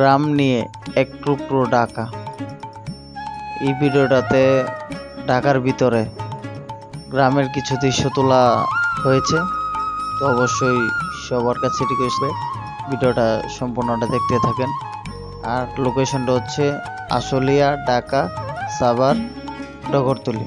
গ্রাম নিয়ে এক টুকরো ঢাকা। এই ভিডিওটাতে ঢাকার ভিতরে গ্রামের কিছু দৃশ্য তোলা হয়েছে। তো অবশ্যই সবার কাছে রিকোয়েস্ট ভিডিওটা সম্পূর্ণটা দেখতে থাকেন। আর লোকেশনটা হচ্ছে আশুলিয়া, ঢাকা, সাভার ডগরতলি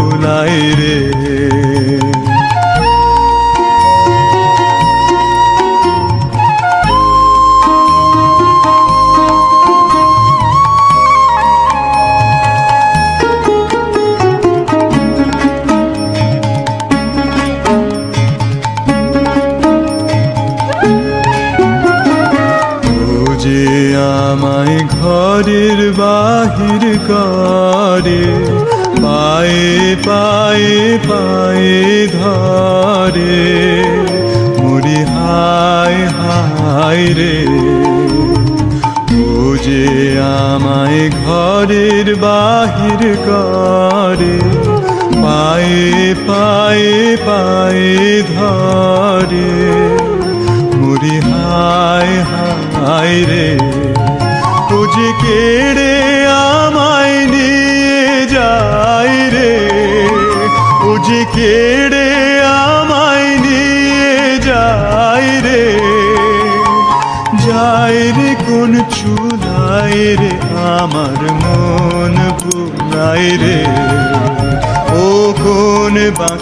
ভুলাই রে। আমায় ঘরের বাহির করে পায়ে পায়ে পায়ে ধরে মুড়ি হায় হায় রে। ও যে আমায় ঘরের বাহির করে, পায়ে পায়ে পায়ে ধরে মুড়ি হায় হায় রে। ও কেড়ে আমায় নিয়ে যায় রে। ও যে কেড়ে আমায় নিয়ে যায় রে। যায় রে কোন চুলায় রে, আমার মন ভুলায় রে। ও কোন বাকি